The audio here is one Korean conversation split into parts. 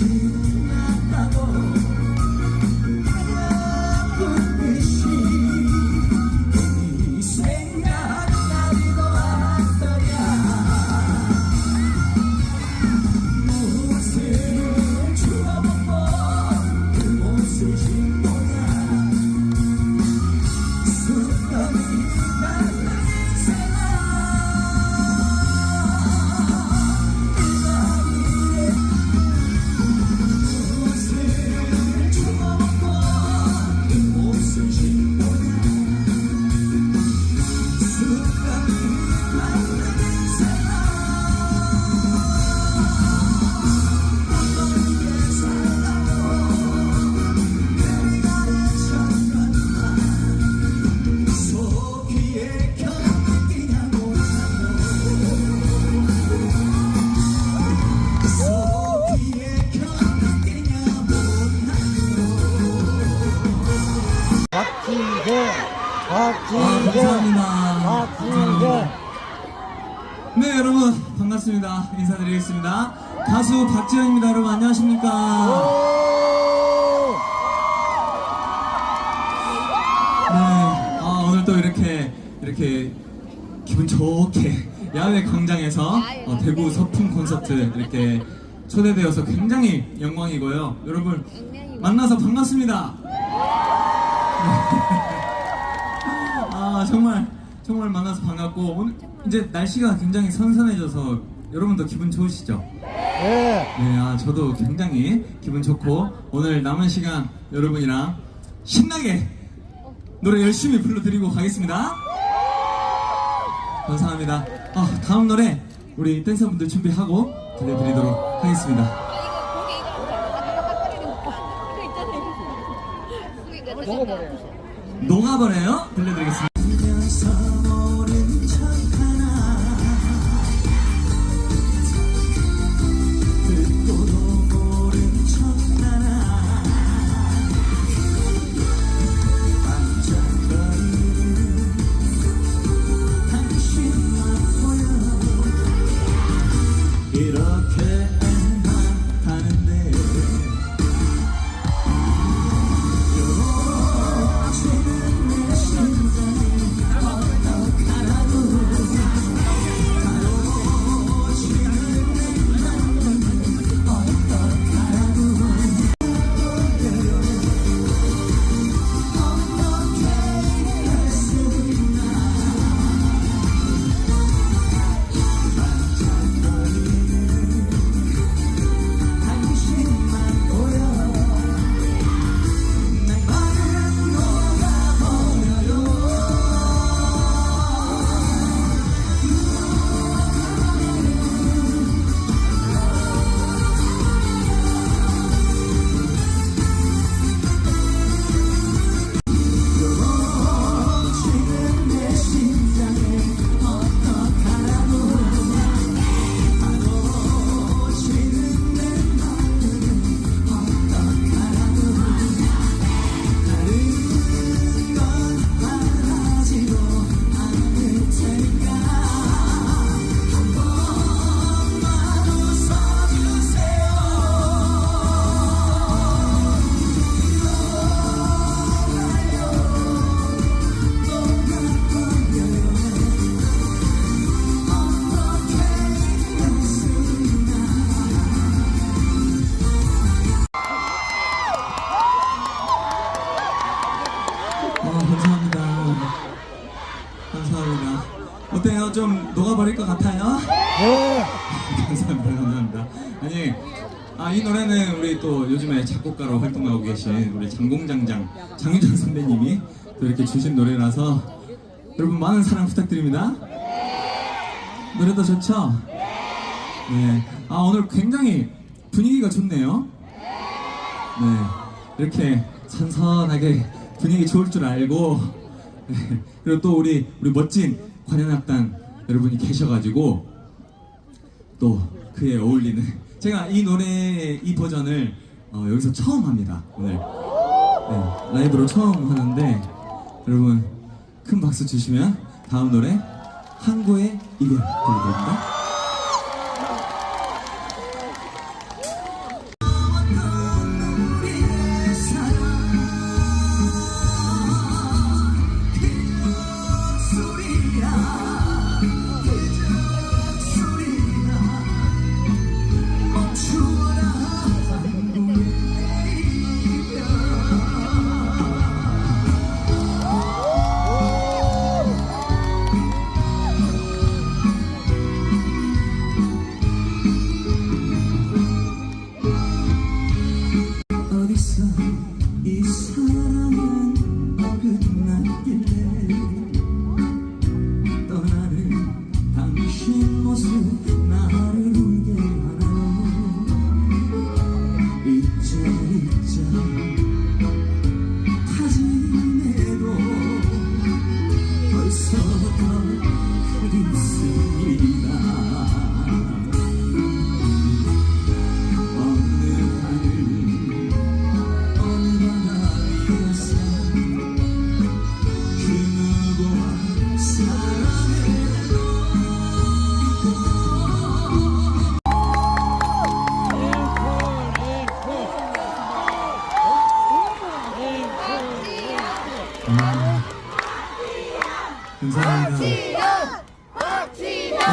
박 인사드리겠습니다. 가수 박지현입니다. 여러분 안녕하십니까? 오! 네, 아, 오늘 또 이렇게 이렇게 기분 좋게 야외 광장에서 어, 대구 서풍 콘서트 이렇게 초대되어서 굉장히 영광이고요. 여러분 만나서 반갑습니다. 아 정말 정말 만나서 반갑고 오늘 이제 날씨가 굉장히 선선해져서 여러분도 기분 좋으시죠? 네. 네, 아 저도 굉장히 기분 좋고 오늘 남은 시간 여러분이랑 신나게 노래 열심히 불러드리고 가겠습니다. 감사합니다. 아 다음 노래 우리 댄서분들 준비하고 들려드리도록 하겠습니다. 먹어버려요. 녹아버려요. 들려드리겠습니다. 좀 녹아버릴 것 같아요? 네. 감사합니다. 감사합니다. 아니, 아, 이 노래는 우리 또 요즘에 작곡가로 활동하고 계신 우리 장공장장 장윤정 선배님이 또 이렇게 주신 노래라서 여러분 많은 사랑 부탁드립니다. 노래도 좋죠? 네. 아, 오늘 굉장히 분위기가 좋네요. 네. 이렇게 선선하게 분위기 좋을 줄 알고 네. 그리고 또 우리 우리 멋진 관현악단 여러분이 계셔가지고 또 그에 어울리는 제가 이 노래 이 버전을 어, 여기서 처음 합니다 오늘 네, 라이브로 처음 하는데 여러분 큰 박수 주시면 다음 노래 항구의 이별 들려드립니다.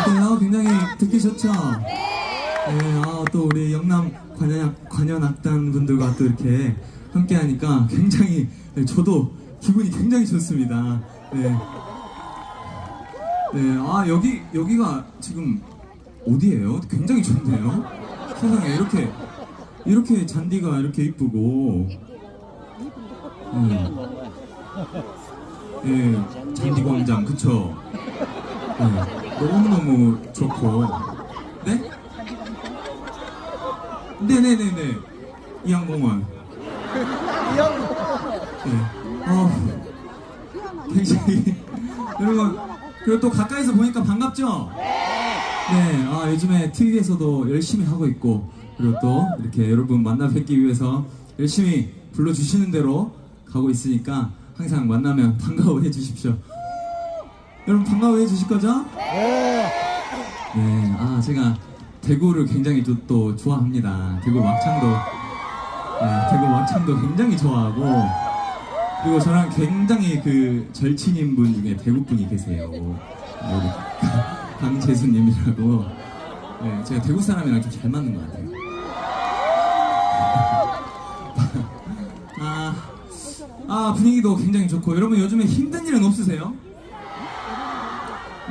어때요? 굉장히 듣기 좋죠? 네. 아, 또 우리 영남 관현, 관현악단 분들과 또 이렇게 함께 하니까 굉장히, 네, 저도 기분이 굉장히 좋습니다. 네. 네, 아, 여기, 여기가 지금 어디예요? 굉장히 좋네요. 세상에, 이렇게, 이렇게 잔디가 이렇게 이쁘고, 네. 예, 잔디 광장, 그쵸? 네, 너무너무 좋고. 네? 네네네네. 이양공원. 네. 어, 굉장히. 여러분, 그리고 또 가까이서 보니까 반갑죠? 네, 아, 요즘에 TV에서도 열심히 하고 있고, 그리고 또 이렇게 여러분 만나 뵙기 위해서 열심히 불러주시는 대로 가고 있으니까 항상 만나면 반가워해 주십시오. 여러분 반가워해 주실 거죠? 네. 네, 아 제가 대구를 굉장히 또, 또 좋아합니다. 대구 막창도 네, 대구 막창도 굉장히 좋아하고 그리고 저랑 굉장히 그 절친인 분 중에 대구 분이 계세요. 우리 강재수님이라고. 네, 제가 대구 사람이랑 좀 잘 맞는 것 같아요. 아, 아 분위기도 굉장히 좋고 여러분 요즘에 힘든 일은 없으세요?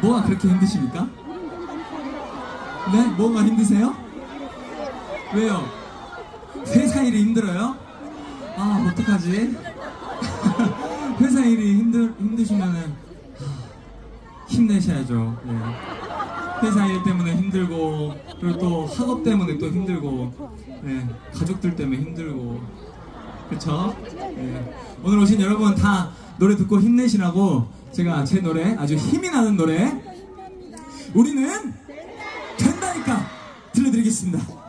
뭐가 그렇게 힘드십니까? 네? 뭐가 힘드세요? 왜요? 회사 일이 힘들어요? 아, 어떡하지? 회사 일이 힘들, 힘드시면은, 하, 힘내셔야죠. 네. 회사 일 때문에 힘들고, 그리고 또 학업 때문에 또 힘들고, 네. 가족들 때문에 힘들고, 그쵸? 네. 오늘 오신 여러분 다 노래 듣고 힘내시라고 제가 제 노래, 아주 힘이 나는 노래, 우리는 된다니까 들려드리겠습니다.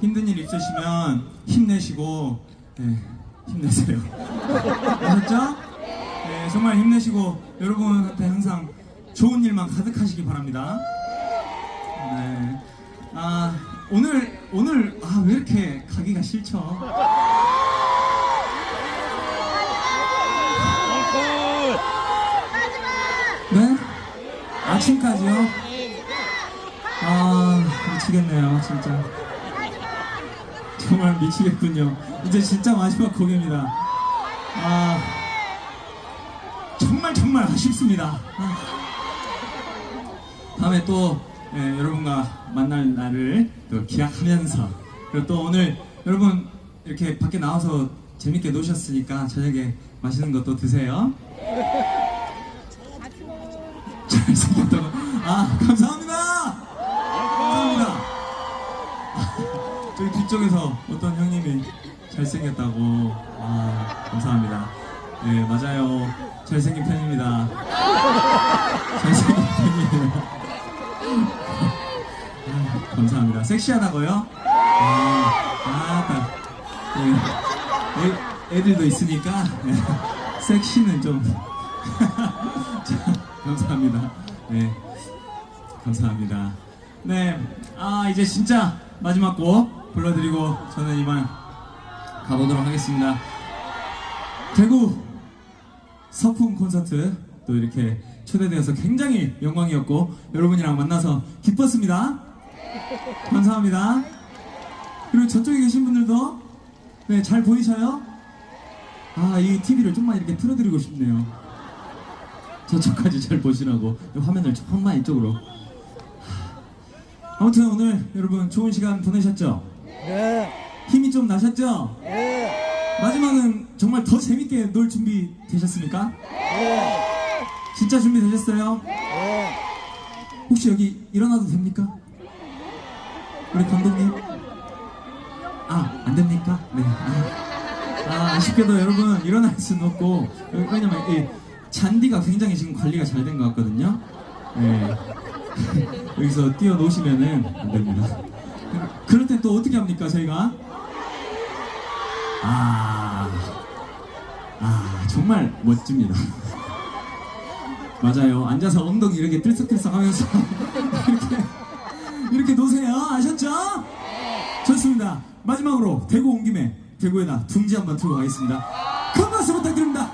힘든 일 있으시면 힘내시고 네, 힘내세요 아셨죠? 네 정말 힘내시고 여러분한테 항상 좋은 일만 가득하시기 바랍니다 네. 아 오늘 오늘 아 왜 이렇게 가기가 싫죠? 네? 아침까지요? 아 미치겠네요 진짜 정말 미치겠군요. 이제 진짜 마지막 곡입니다. 아 정말 정말 아쉽습니다. 아. 다음에 또 예, 여러분과 만날 날을 또 기약하면서 그리고 또 오늘 여러분 이렇게 밖에 나와서 재밌게 노셨으니까 저녁에 맛있는 것도 드세요. 잘생겼다고. 아 감사합니다 감사합니다 저기 뒤쪽에서 어떤 형님이 잘생겼다고 아 감사합니다 네 맞아요 잘생긴 편입니다 잘생긴 편이에요 아, 감사합니다 섹시하다고요? 아, 아, 네. 애, 애들도 있으니까 네. 섹시는 좀 자, 감사합니다. 네, 감사합니다. 네, 아 이제 진짜 마지막 곡 불러드리고 저는 이만 가보도록 하겠습니다. 대구 서풍 콘서트 또 이렇게 초대되어서 굉장히 영광이었고 여러분이랑 만나서 기뻤습니다. 감사합니다. 그리고 저쪽에 계신 분들도 네, 잘 보이셔요? 아, 이 TV를 좀만 이렇게 틀어드리고 싶네요. 저쪽까지 잘 보시라고 이 화면을 조금만 이쪽으로. 아무튼 오늘 여러분 좋은 시간 보내셨죠? 네. 힘이 좀 나셨죠? 네. 마지막은 정말 더 재밌게 놀 준비 되셨습니까? 네. 진짜 준비 되셨어요? 네. 혹시 여기 일어나도 됩니까? 우리 감독님? 아, 안 됩니까? 네. 아, 아, 아쉽게도 여러분 일어날 수는 없고 왜냐면 이 잔디가 굉장히 지금 관리가 잘 된 것 같거든요. 네. 여기서 뛰어 놓으시면은 안 됩니다. 그 또 어떻게 합니까, 저희가? 아, 아, 정말 멋집니다. 맞아요. 앉아서 엉덩이 이렇게 들썩들썩 하면서 이렇게, 이렇게 노세요. 아셨죠? 좋습니다. 마지막으로 대구 온 김에 대구에다 둥지 한번 틀고 가겠습니다. 큰 박수 부탁드립니다.